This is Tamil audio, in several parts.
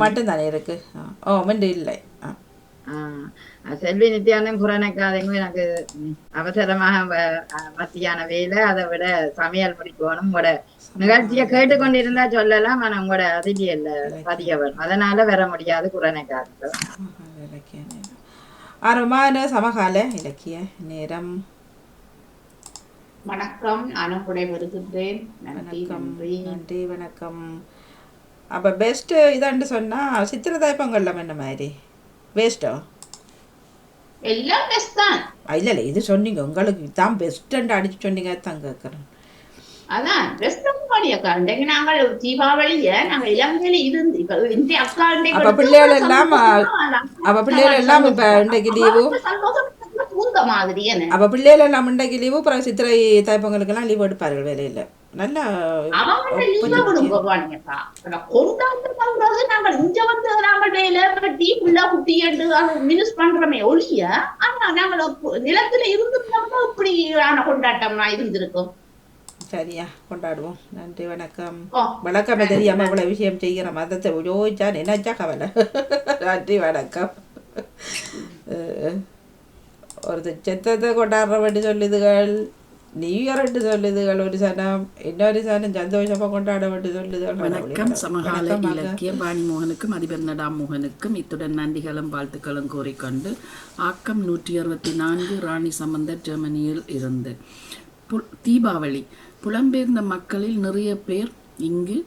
மட்டும்தானே இருக்கு. ஓ மிண்டு இல்லை. செல்வி நித்யானந்தம் புறநக்காதங்க எனக்கு அவசரமாக மத்தியான வேலை. அதை விட சமையல் முடிக்கணும். உங்களோட நிகழ்ச்சியை கேட்டுக்கொண்டிருந்தா சொல்லலாம். ஆனா உங்களோட அதிலியல்ல பதிய வரும். அதனால வர முடியாது நேரம் ஆரம்பமான சமகால இலக்கிய நேரம். வணக்கம். நானும் வணக்கம். நன்றி. நன்றி வணக்கம். அப்போ பெஸ்ட்டு இதாண்டு சொன்னால் சித்திரதாய் பொங்கல்ல என்ன மாதிரி. வேஸ்ட்டோ எல்லாம் பெஸ்ட் தான். இல்லை இல்லை இது சொன்னீங்க. உங்களுக்கு இதான் பெஸ்ட்டுன்னு அடிச்சு சொன்னீங்க தான் கேட்குறேன் அதான் பெஸ்ட் பாடியக்கா இன்றைக்கு நாங்கள் தீபாவளிய நாங்க இலங்கையில இருந்து இப்ப இந்த அக்கா இன்றைக்கு அப்ப எடுத்து பிள்ளைகள் எல்லாம், அப்போ பிள்ளைகள் எல்லாம் இப்போ இன்றைக்கு லீவு அவங்க சந்தோஷம் பூந்த மாதிரி என்ன? அப்போ பிள்ளைகள் எல்லாம் இன்றைக்கு லீவு அப்புறம் சித்திரை தைப்பொங்கலுக்கெல்லாம் லீவ் எடுப்பார்கள் வேலையில். நல்லா கொண்டாந்து நாங்கள் இங்க வந்து நாங்கள் வேலை கட்டி புள்ள குட்டி என்று மினிஸ் பண்றோமே ஒழிய ஆனா நாங்கள் நிலத்துல இருந்திருந்தோம்னா இப்படியான கொண்டாட்டமா இருந்திருக்கும். சரியா கொண்டாடுவோம். நன்றி வணக்கம். வணக்கம் தெரியாம இவ்வளவு விஷயம் செய்கிற மதத்தை யோசிச்சா நினைச்சா கவலை. நன்றி வணக்கம். ஒரு செத்தத்தை கொண்டாடுற வேண்டி சொல்லுதுகள். நியூ இயர் என்று சொல்லுதுகள் ஒரு சனம் இன்னொரு சனம் சந்தோஷமா கொண்டாட வேண்டி சொல்லுதுகள் வணக்கம் சமகால. இலக்கிய பாணிமோகனுக்கும் அதிபர் நடாமோகனுக்கும் இத்துடன் நன்றிகளும் வாழ்த்துக்களும் கூறிக்கொண்டு ஆக்கம் நூற்றி அறுபத்தி நான்கு ராணி சம்பந்தர் ஜெர்மனியில் இருந்து தீபாவளி புலம்பெயர்ந்த மக்களில் நிறைய பேர் இங்கு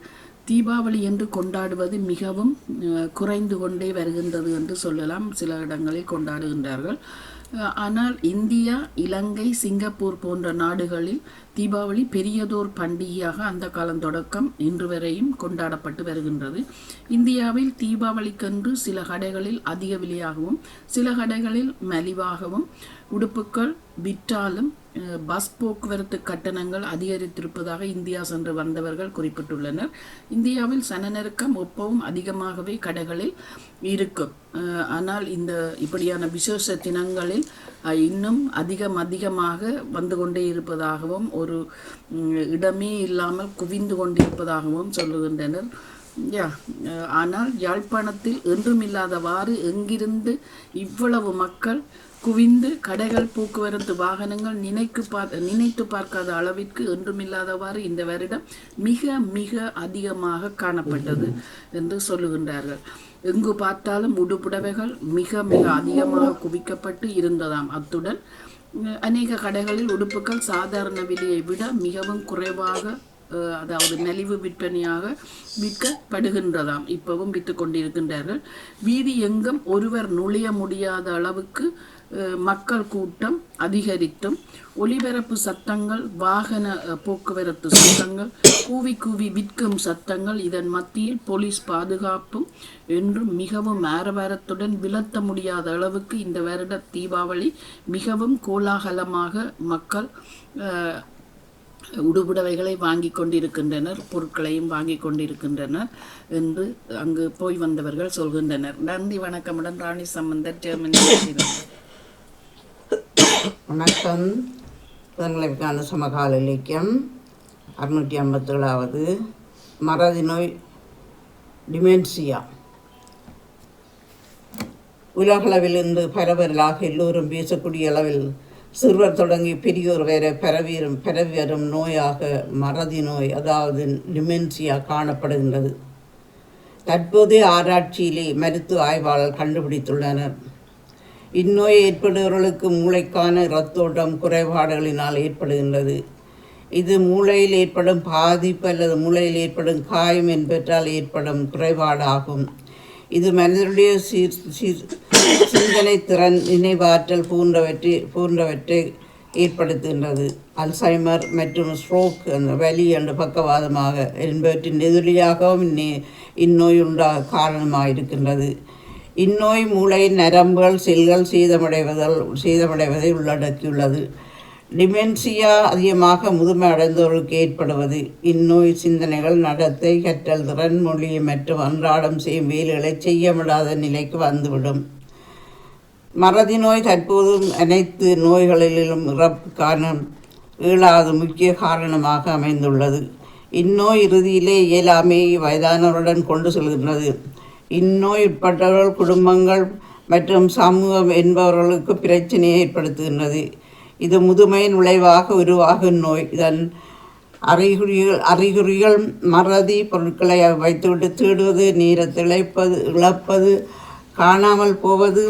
தீபாவளி என்று கொண்டாடுவது மிகவும் குறைந்து கொண்டே வருகின்றது என்று சொல்லலாம் சில இடங்களில் கொண்டாடுகின்றார்கள் ஆனால் இந்தியா இலங்கை சிங்கப்பூர் போன்ற நாடுகளில் தீபாவளி பெரியதோர் பண்டிகையாக அந்த காலம் தொடக்கம் இன்று வரையும் கொண்டாடப்பட்டு வருகின்றது. இந்தியாவில் தீபாவளிக்கன்று சில கடைகளில் அதிக விலையாகவும் சில கடைகளில் மலிவாகவும் உடுப்புக்கள் விற்றாலும் பஸ் போக்குவரத்து கட்டணங்கள் அதிகரித்திருப்பதாக இந்தியா சென்று வந்தவர்கள் குறிப்பிட்டுள்ளனர். இந்தியாவில் சன நெருக்கம் அதிகமாகவே கடைகளில் இருக்கும். ஆனால் இந்த இப்படியான விசேஷ தினங்களில் இன்னும் அதிகம் அதிகமாக வந்து கொண்டே இருப்பதாகவும் ஒரு இடமே இல்லாமல் குவிந்து கொண்டிருப்பதாகவும் சொல்லுகின்றனர். யா ஆனால் யாழ்ப்பாணத்தில் என்றுமில்லாதவாறு எங்கிருந்து இவ்வளவு மக்கள் குவிந்து கடைகள் போக்குவரத்து வாகனங்கள் நினைக்கு பார் நினைத்து பார்க்காத அளவிற்கு என்றுமில்லாதவாறு இந்த வருடம் மிக மிக அதிகமாக காணப்பட்டது என்று சொல்லுகின்றார்கள். எங்கு பார்த்தாலும் உடுப்புடவைகள் மிக மிக அதிகமாக குவிக்கப்பட்டு இருந்ததாம். அத்துடன் அநேக கடைகளில் உடுப்புகள் சாதாரண விலையை விட மிகவும் குறைவாக அதாவது நலிவு விற்பனையாக விற்கப்படுகின்றதாம் இப்பவும் விற்று கொண்டிருக்கின்றார்கள். வீதி எங்கும் ஒருவர் நுழைய முடியாத அளவுக்கு மக்கள் கூட்டம் அதிகரித்தும் ஒலிபரப்பு சத்தங்கள் வாகன போக்குவரத்து சத்தங்கள் கூவி கூவி விற்கும் சத்தங்கள் இதன் மத்தியில் போலீஸ் பாதுகாப்பும் என்றும் மிகவும் ஆரவாரத்துடன் விலத்த முடியாத அளவுக்கு இந்த வருட தீபாவளி மிகவும் கோலாகலமாக மக்கள் உடுபுடவைகளை வாங்கி கொண்டிருக்கின்றனர் பொருட்களையும் வாங்கி கொண்டிருக்கின்றனர் என்று அங்கு போய் வந்தவர்கள் சொல்கின்றனர். நன்றி வணக்கமுடன் ராணி சம்பந்தர் ஜெர்மனி வணக்கம். புதன்கிழமைக்கான சமகால இலக்கியம் அறுநூற்றி ஐம்பத்தேழாவது. மறதி நோய் டிமென்சியா. உலகளவில் இன்று பரவலாக எல்லோரும் பேசக்கூடிய அளவில் சிறுவர் தொடங்கி பெரியோர் வரை பெறவீரும் பரவி வரும் நோயாக மறதி நோய் அதாவது நிமென்சியா காணப்படுகின்றது. தற்போதைய ஆராய்ச்சியிலே மருத்துவ ஆய்வாளர் கண்டுபிடித்துள்ளனர். இந்நோய் ஏற்படுபவர்களுக்கு மூளைக்கான இரத்தோட்டம் குறைபாடுகளினால் ஏற்படுகின்றது. இது மூளையில் ஏற்படும் பாதிப்பு அல்லது மூளையில் ஏற்படும் காயம் என்பதால் ஏற்படும் குறைபாடாகும். இது மனிதனுடைய சீர் சீர் சிந்தனை திறன் நினைவாற்றல் போன்றவற்றை போன்றவற்றை ஏற்படுத்துகின்றது. அல்சைமர் மற்றும் ஸ்ட்ரோக் அந்த வலி என்ற பக்கவாதமாக என்பவற்றின் எதிரியாகவும் இன்னே இந்நோய் உண்டாக காரணமாக இருக்கின்றது இந்நோய் மூளை நரம்புகள் செல்கள் சீதமடைவதால் சீதமடைவதை உள்ளடக்கியுள்ளது. டிமென்சியா அதிகமாக முதுமை அடைந்தவர்களுக்கு ஏற்படுவது. இந்நோய் சிந்தனைகள் நடத்தை கற்றல் திறன் மொழி மற்றும் அன்றாடம் செய்யும் வேலைகளை செய்ய முடியாத நிலைக்கு வந்துவிடும். மறதி நோய் தற்போதும் அனைத்து நோய்களிலும் இறப்பு காரணம் இயலாத முக்கிய காரணமாக அமைந்துள்ளது. இந்நோய் இறுதியிலே இயலாமையை வயதானவருடன் கொண்டு செல்கின்றது. இந்நோய் உட்பட்டவர்கள் குடும்பங்கள் மற்றும் சமூகம் என்பவர்களுக்கு பிரச்சனையை ஏற்படுத்துகின்றது. இது முதுமையின் விளைவாக உருவாகும் நோய். இதன் அறிகுறிகள் அறிகுறிகள் மறதி பொருட்களை வைத்துவிட்டு தேடுவது நீரை திளைப்பது இழப்பது காணாமல் போவது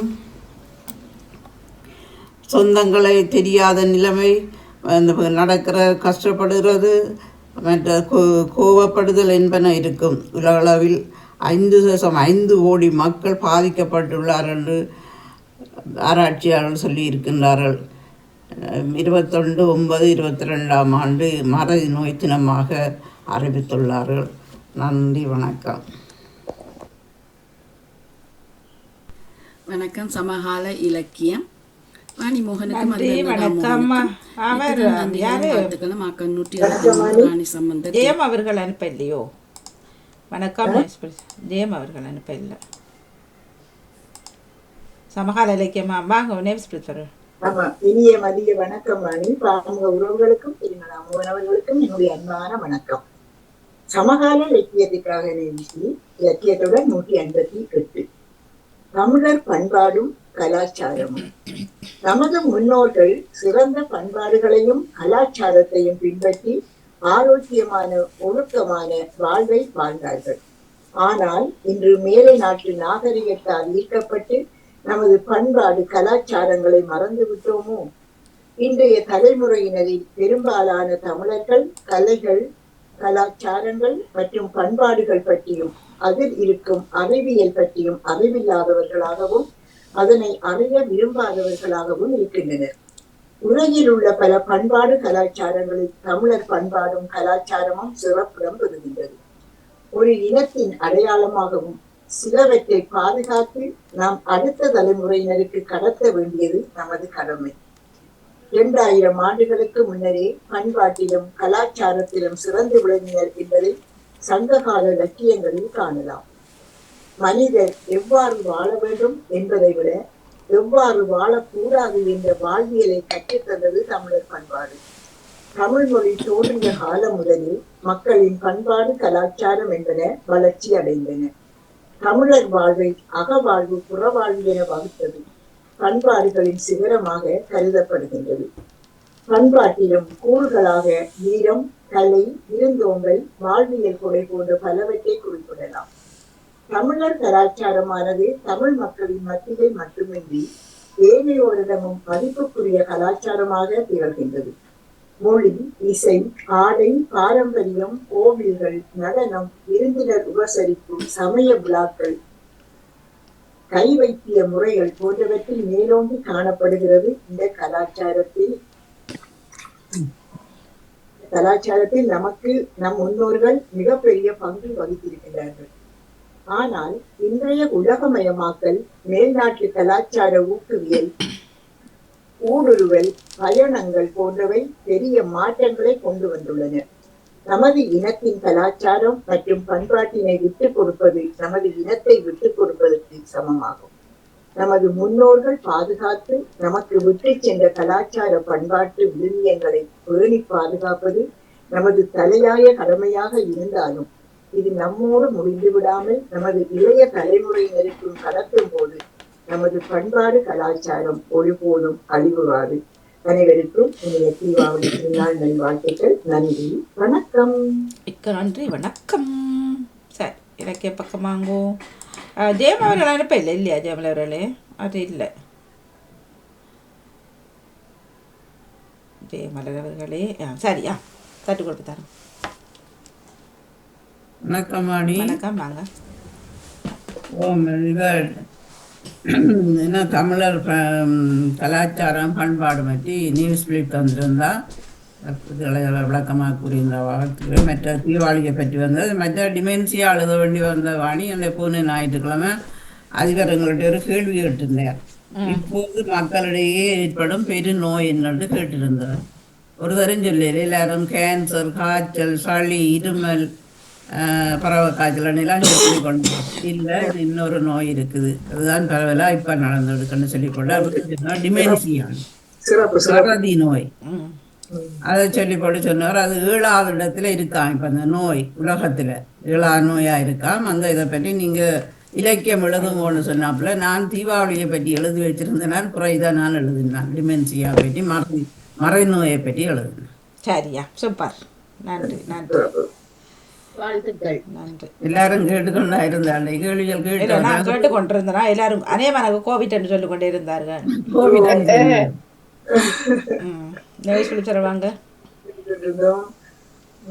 சொந்தங்களை தெரியாத நிலைமை அந்த நடக்கிற கஷ்டப்படுகிறது மற்ற கோ- கோவப்படுதல் என்பன இருக்கும். உலகளவில் ஐந்து தசம் ஐந்து கோடி மக்கள் பாதிக்கப்பட்டுள்ளார் என்று ஆராய்ச்சியாளர்கள் சொல்லி இருக்கின்றார்கள் இருபத்தொண்டு ஒன்பது இருபத்தி ரெண்டாம் ஆண்டு மறதி நோய் தினமாக அறிவித்துள்ளார்கள். நன்றி வணக்கம். வணக்கம் சமகால இலக்கியம். ஜெயம் அவர்கள் அனுப்ப இல்லையோ வணக்கம். ஜெயம் அவர்கள் அனுப்ப இல்லை சமகால இலக்கியமா வாங்க நேம் ஸ்பிரிட் ஆமா இனிய மதிய வணக்கம் மணி பாமுக உறவுகளுக்கும் திருமண அமுகனவர்களுக்கும் என்னுடைய அன்பான வணக்கம் சமகால இலக்கியத்துக்காக நிகழ்ச்சி இலக்கியத்துடன் நூற்றி ஐம்பத்தி எட்டு தமிழர் பண்பாடும் கலாச்சாரமும் நமது முன்னோர்கள் சிறந்த பண்பாடுகளையும் கலாச்சாரத்தையும் பின்பற்றி ஆரோக்கியமான ஒழுக்கமான வாழ்வை வாழ்ந்தார்கள். ஆனால் இன்று மேலை நாட்டு நாகரிகத்தால் ஈர்க்கப்பட்டு நமது பண்பாடு கலாச்சாரங்களை மறந்து விட்டோமோ? இன்றைய தலைமுறையினரில் பெரும்பாலான தமிழர்கள் கலைகள் கலாச்சாரங்கள் மற்றும் பண்பாடுகள் பற்றியும் அதில் இருக்கும் அறிவியல் பற்றியும் அறிவில்லாதவர்களாகவும் அதனை அறிய விரும்பாதவர்களாகவும் இருக்கின்றனர். உலகில் உள்ள பல பண்பாடு கலாச்சாரங்களில் தமிழர் பண்பாடும் கலாச்சாரமும் சிறப்பிடம் பெறுகின்றது ஒரு இனத்தின் அடையாளமாகவும் சிலவற்றை பாதுகாத்து நாம் அடுத்த தலைமுறையினருக்கு கடத்த வேண்டியது நமது கடமை. இரண்டாயிரம் ஆண்டுகளுக்கு முன்னரே பண்பாட்டிலும் கலாச்சாரத்திலும் சிறந்து விளங்கினர் என்பதை சங்ககால இலக்கியங்களில் காணலாம். மனிதர் எவ்வாறு வாழ வேண்டும் என்பதை விட எவ்வாறு வாழக்கூடாது என்ற வாழ்வியலை கற்றுத்தந்தது தமிழர் பண்பாடு. தமிழ் மொழி தோன்றிய காலம் முதலில் மக்களின் பண்பாடு கலாச்சாரம் என்பன வளர்ச்சி அடைந்தன. தமிழர் வாழ்வை அகவாழ்வு புறவாழ்வு என வகுத்தது. பண்பாடுகளின் சிகரமாக கருதப்படுகின்றது. பண்பாட்டிலும் கூறுகளாக வீரம் கலை விருந்தோம்பல் வாழ்வியல் கொடை போன்ற பலவற்றை குறிப்பிடலாம். தமிழர் கலாச்சாரமானது தமிழ் மக்களின் மத்தியில் மட்டுமின்றி ஏனையோரிடமும் மதிப்புக்குரிய கலாச்சாரமாக திகழ்கின்றது. மொழி இசை ஆடை பாரம்பரியம் கோவில்கள் நடனம் விருந்தினர் உபசரிப்பு சமய விழாக்கள் கை வைத்திய முறைகள் போன்றவற்றில் மேலோங்கி காணப்படுகிறது இந்த கலாச்சாரத்தில். கலாச்சாரத்தில் நமக்கு நம் முன்னோர்கள் மிகப்பெரிய பங்கு வகித்திருக்கின்றார்கள். ஆனால் இன்றைய உலகமயமாக்கல் மேல்நாட்டு கலாச்சார ஊக்குவியல் ஊடுருவல் பயணங்கள் போன்றவை பெரிய மாற்றங்களை கொண்டு வந்துள்ளன. நமது இனத்தின் கலாச்சாரம் மற்றும் பண்பாட்டினை விட்டுக் கொடுப்பது நமது இனத்தை விட்டுக் கொடுப்பதற்கு சமமாகும். நமது முன்னோர்கள் பாதுகாத்து நமக்கு விட்டுச் சென்ற கலாச்சார பண்பாட்டு விழுமியங்களை பேணி பாதுகாப்பது நமது தலையாய கடமையாக இருந்தாலும் இது நம்மோடு முடிந்து விடாமல் நமது இளைய தலைமுறையினருக்கும் கடத்தும் போது நமது பண்பாடு கலாச்சாரம் ஒருபோதும் அழிவுவாது அனைவருக்கும் இனிய தீபாவளி திருநாள் நல்வாழ்த்துக்கள். நன்றி. வணக்கம். மிக்க நன்றி. வணக்கம். சரி இலக்கிய பக்கம் வாங்கோ. ஜெயம் அவர்கள் அனுப்ப இல்லை இல்லையா ஜெயமல் அவர்களே அது இல்லை. ஜெயமலர் அவர்களே. ஆ தட்டு கொடுத்து தரோம் வணக்கம் வாணி வணக்கம் வாங்க. ஓம் இவர் என்ன தமிழர் கலாச்சாரம் பண்பாடு பற்றி நியூஸ் பிளிப் வந்திருந்தா இதுகளை விளக்கமாக கூறியிருந்த வாழ்த்துக்கள் மற்ற தீபாவளியை பற்றி வந்தது மற்ற டிமென்சியா எழுத வேண்டி வந்த வாணி அந்த பூனை ஞாயிற்றுக்கிழமை அதிபர் எங்கள்கிட்ட ஒரு கேள்வி கேட்டிருந்தார். இப்போது மக்களிடையே ஏற்படும் பெருநோய் என்னன்னு கேட்டிருந்தார் ஒரு தரம் சொல்லல எல்லாரும் கேன்சர் காய்ச்சல் சளி இருமல் பறவை காய்ச்சல் எல்லாம் சொல்லி கொண்டு. இல்லை இது இன்னொரு நோய் இருக்குது. அதுதான் பரவலாக இப்போ நடந்துருக்குன்னு சொல்லி கொண்டு. அவருக்கு டிமென்சியா சிறப்பு சிறப்பு. சரதி நோய். அதை சொல்லி போட்டு சொன்னார். அது ஏழாவது இடத்துல இருக்காம் இப்போ அந்த நோய் உலகத்தில். ஏழாவது நோயாக இருக்காம். அந்த இதை பற்றி நீங்கள் இலக்கியம் எழுதுவோன்னு சொன்னாப்புல. நான் தீபாவளியை பற்றி எழுதி வச்சிருந்தேன் அப்புறம் இதை நான் எழுதினேன். டிமென்சியா பற்றி மறை மறைநோயை பற்றி எழுதினேன். சரியா. சூப்பர். நன்றி நன்றி. வாழ்த்துக்கள். நன்றி. எல்லாரும் கேட்டுக்கொண்டா இருந்தாள் கேள்விகள் நான் கேட்டு கொண்டிருந்தேனா எல்லாரும் அநேகமாக கோவிட் என்று சொல்லிக் கொண்டே இருந்தார்கள்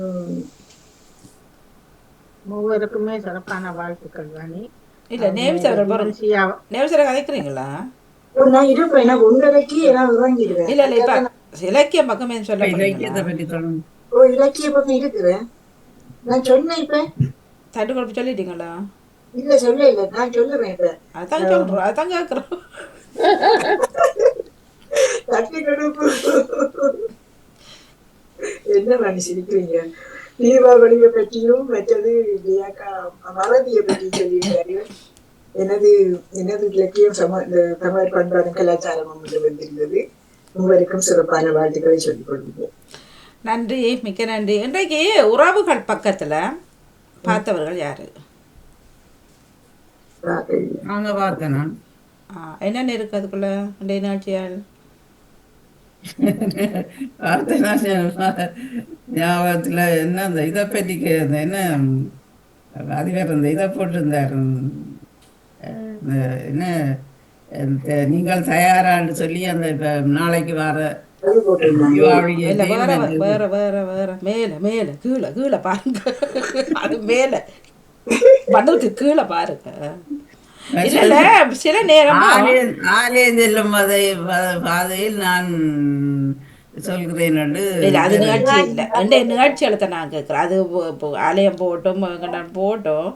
உம், மூவருக்குமே சிறப்பான வாழ்த்துக்கள் வாணி. இல்ல மகிழ்ச்சியா நேவிசரை கதைக்கிறீங்களா? நான் இருப்பேன். எனக்கு ஒன்றரைக்கு நான் இறங்கிடுவேன் இல்ல இல்ல இப்ப இலக்கியம் பக்கமே சொல்ல இலக்கியத்தை பற்றி சொல்லணும் ஓ இலக்கிய பக்கம் இருக்கிறேன். நான் சொன்னேன் இப்ப. தட்டு குழப்பி சொல்லிட்டீங்களா? இல்ல சொல்ல இல்ல நான் சொல்லுறேன் இப்ப. அதான் சொல்றோம். அதான் கேக்குறோம். தட்டி கொடுப்பு என்ன பண்ணி சிரிக்கிறீங்க தீபாவளியை பற்றியும் மற்றது ஜெயாக்கா மறதியை பற்றி சொல்லியிருக்காரு. எனது எனது இலக்கியம் சம இந்த தமிழ் பண்பாடும் கலாச்சாரமும் வந்திருந்தது. உங்களுக்கும் சிறப்பான வாழ்த்துக்களை சொல்லிக் கொள்கிறேன். நன்றி மிக்க நன்றி. இன்றைக்கு உறவுகள் பக்கத்துல பார்த்தவர்கள் யாரு? நாங்க பார்த்தேன் நான் என்னென்ன இருக்கு அதுக்குள்ள? பார்த்தேன் நான் ஞாபகத்தில் என்ன அந்த இதை பற்றி என்ன அதிபர் இந்த இதை போட்டிருந்தார். என்ன நீங்கள் தயாரான்னு சொல்லி அந்த இப்ப நாளைக்கு வர வேற வேற வேற மேல மேல கீழே கீழே பாருங்க. அது மேல. மண்ணுக்கு கீழே பாருங்க. இல்ல இல்ல சில நேரம் ஆலயம் செல்லும் பாதை பா- பாதையில் நான் சொல்கிறேன் அது நிகழ்ச்சி இல்ல. நான் கேட்குறேன் அது ஆலயம் போட்டும் போட்டும்.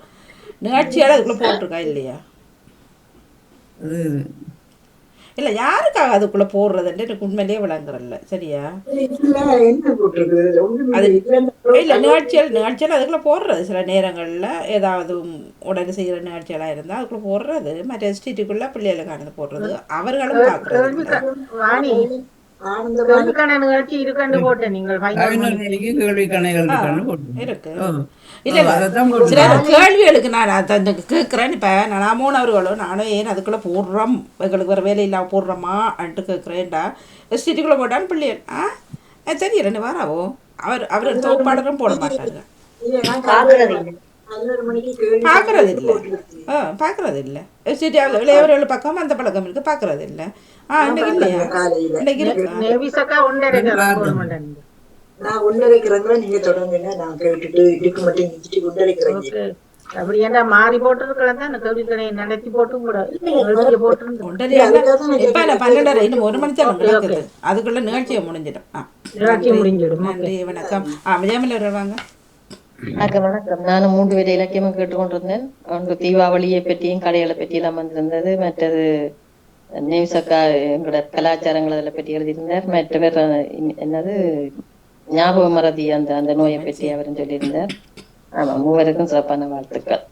நிகழ்ச்சியால அதுக்குள்ள போட்டிருக்கா இல்லையா? அது இல்ல யாருக்காக அதுக்குள்ள போடுறதுன்ட்டு எனக்கு உண்மையிலேயே விளங்குறல்ல சரியா? அது- இல்ல நிகழ்ச்சிகள் நிகழ்ச்சிகள் அதுக்குள்ள போடுறது. சில நேரங்கள்ல ஏதாவது உடனே செய்யற நிகழ்ச்சிகளா இருந்தா அதுக்குள்ள போடுறது. மற்ற எஸ்டிடிக்குள்ள பிள்ளைகளுக்கானது போடுறது. அவர்களும் கேள்விக்கான நிகழ்ச்சி போட்டேன் நீங்கள். போட்டு இருக்கு. இல்ல கேள்விகளுக்கு நான் அதை கேட்குறேன் இப்போ நான் மூணவர்களும் நானும் ஏன் அதுக்குள்ளே போடுறோம்? எங்களுக்கு வேறு வேலை இல்லாமல் போடுறோமா? அன்ட்டு கேட்குறேன்டா எஸ்டிடிக்குள்ளே போட்டான்னு பிள்ளைகள் ஆ? சரி ரெண்டு வாரம் ஆகும். அவர் அவர் தோப்பாடலும் போட மாட்டாங்க பார்க்கறது இல்லை. ஆ பார்க்கறது இல்லை. எஸ்டிடி இளையவர்கள் பக்கம் அந்த பழக்கம் இருக்குது பார்க்கறது இல்லை. ஆ இன்னைக்கு இல்லையா? காலையில. இன்னைக்கு இருக்கா நான் ஒன்றரைக்கிறேங்க நீங்க தொடங்குங்க. நான் கேட்டுட்டு இதுக்கு மட்டும் நிறுத்தி ஒன்றரைக்கிறேங்க அப்படி ஏன்டா மாறி போட்டிருக்கலாம் தான் கேள்விக்கணை நடத்தி போட்டும் கூட. இன்னும் ஒரு மணி நேரம் நடக்குது அதுக்குள்ள நிகழ்ச்சியை முடிஞ்சிடும். ஆ. நிகழ்ச்சி முடிஞ்சிடும். வணக்கம். ஆ விஜயமல்லி வருவாங்க வணக்கம் வணக்கம். நானும் மூன்று பேர் இலக்கியமும் கேட்டுக்கொண்டிருந்தேன். ஒன்று தீபாவளியை பற்றியும் கடைகளை பற்றியெல்லாம் வந்திருந்தது. மற்றது நேவிசக்கா எங்களோட கலாச்சாரங்கள் அதில் பற்றி எழுதியிருந்தார். மற்றவர் என்னது? ஞாபக மறதி அந்த அந்த நோயை பற்றி அவரும் சொல்லியிருந்தார். ஆமா மூவருக்கும் சிறப்பான வாழ்த்துக்கள்.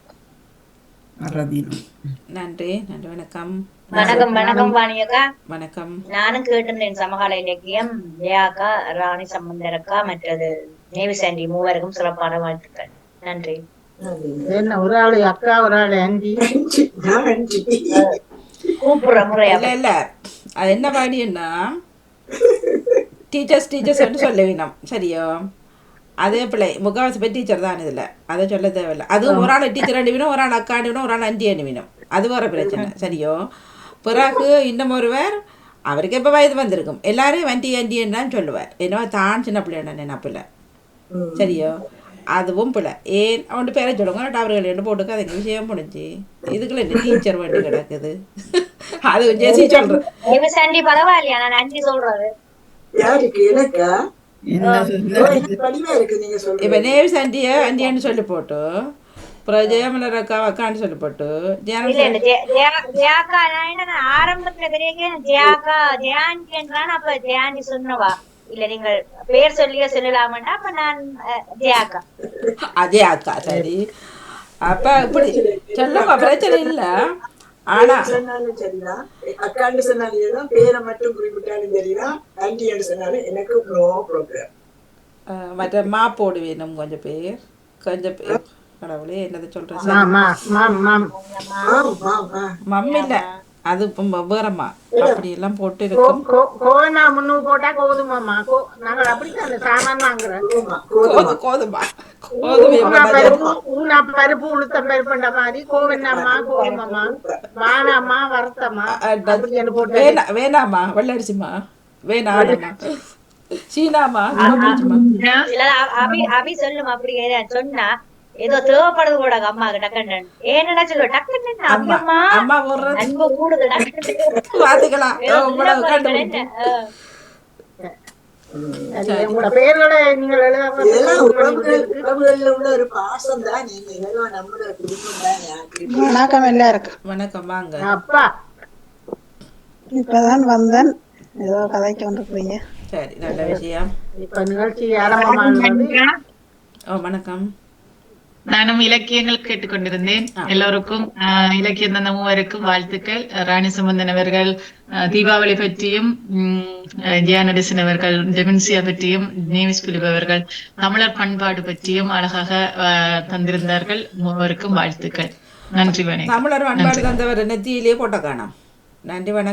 நன்றி நன்றி வணக்கம். வணக்கம் வணக்கம். வாணியக்கா. வணக்கம். நானும் கேட்டிருந்தேன் சமகால இலக்கியம் ஜெயாக்கா ராணி சம்பந்தரக்கா மற்றது நேவி சாண்டி மூவருக்கும் சிறப்பான வாழ்த்துக்கள். நன்றி. என்ன ஒரு ஆளு அக்கா ஒரு ஆளு ஆண்டி? நன்றி கூப்பிடுற முறையா? இல்ல அது என்ன பாடின்னா டீச்சர்ஸ் டீச்சர்ஸ் சொல்ல வேணும் சரியோ? அதே பிள்ளை. முக்காவாசி பேர் டீச்சர் தான் இதுல. அதை சொல்ல தேவையில்லை. அதுவும் ஒரு ஆள் டீச்சர் அனுப்பினும் ஒரு ஆள் அக்கா அனுப்பினும் ஒரு ஆள் அண்டி அனுப்பினும். அது வேற பிரச்சனை. சரியோ? பிறகு இன்னும் ஒருவர் அவருக்கு எப்போ வயது வந்திருக்கும்? எல்லாரையும் வண்டி அண்டின்னு தான் சொல்லுவார். என்னவோ தான் சின்ன பிள்ளை நினைப்பில்ல சரியோ? அதுவும் பிள்ளை. ஏன்? அவன் பேரை சொல்லுங்க. அவர்கள் என்ன போட்டுக்க அதுக்கு விஷயம்? முடிஞ்சு. இதுக்குள்ள என்ன டீச்சர் வண்டி கிடக்குது? அது ஜெசி சொல்றேன். பரவாயில்லையா? நான் நன்றி சொல்றது. யாருக்கு எனக்கா இப்போ சொல்றீங்க நேவி சண்டிய அண்டியான்னு சொல்லி போட்டு அப்புறம் ஜெயமலர் அக்கா அக்கான்னு சொல்லி போட்டு ஆரம்பத்துல அப்ப ஜெயாண்டி சொன்னவா. இல்ல நீங்கள் பேர் சொல்லியே சொல்லலாமண்டா அப்ப நான் ஜெயாக்கா. அதே அக்கா சரி. அப்ப இப்படி சொல்லுங்க பிரச்சனை இல்லை. ஆனா சொன்னாலும் சரிதான். அக்காண்டு சொன்னாலும் சரிதான். பேரை மட்டும் குறிப்பிட்டாலும் சரிதான். ஆன்டின்னு சொன்னாலும் எனக்கு நோ அஹ், மற்ற மாப்போடு வேணும் கொஞ்சம் பேர். கொஞ்சம் பேர். கடவுளே என்னது சொல்றேன் மம்மி இல்ல. அது இப்போ வேறம்மா அப்படி எல்லாம் போட்டு இருக்கும் கோவனா முன்னு போட்டா கோதுமாமா கோ நாங்கள் அப்படித்தான் சாமான் வாங்குறோம். ஆமா கோதுமை. கோது கோதுமா. கோதுமை ஊனா பருப்பு ஊனா பருப்பு உளுத்தம் பருப்புன்ற மாதிரி கோவனாமா கோதுமாமா வானாமா வருத்தமா வேணா வேணாமா வெள்ளரிசிமா வேணாமா சீனாமா சொல்லும் அப்படி சொன்னா ஏதோ தேவைப்படுது கூட அம்மாக்கு டக்குன்னு. ஏன்னா சொல்லு டக்குன்னு அம்மா அம்மா அன்பு கூடுது வணக்கம் எல்லாருக்கும். வணக்கம் வாங்க. அப்பா. இப்பதான் வந்தேன். ஏதோ கதைக்கு வந்திருக்கிறீங்க சரி நல்ல விஷயம். இப்ப நிகழ்ச்சி ஓ வணக்கம். நானும் இலக்கியங்கள் கேட்டுக்கொண்டிருந்தேன். எல்லோருக்கும் ஆஹ், இலக்கியம் தந்த மூவருக்கும் வாழ்த்துக்கள் ராணி சம்பந்தன் அவர்கள் தீபாவளி பற்றியும் ஜெயா நடேசன் அவர்கள் ஜெமின்சியா பற்றியும் நேவிஸ் பிலிப் அவர்கள் தமிழர் பண்பாடு பற்றியும் அழகாக தந்திருந்தார்கள். மூவருக்கும் வாழ்த்துக்கள். நன்றி வணக்கம். தமிழர் பண்பாடு தந்தவர் நெத்தியிலேயே போட்ட காணாம். நன்றி வணக்கம்.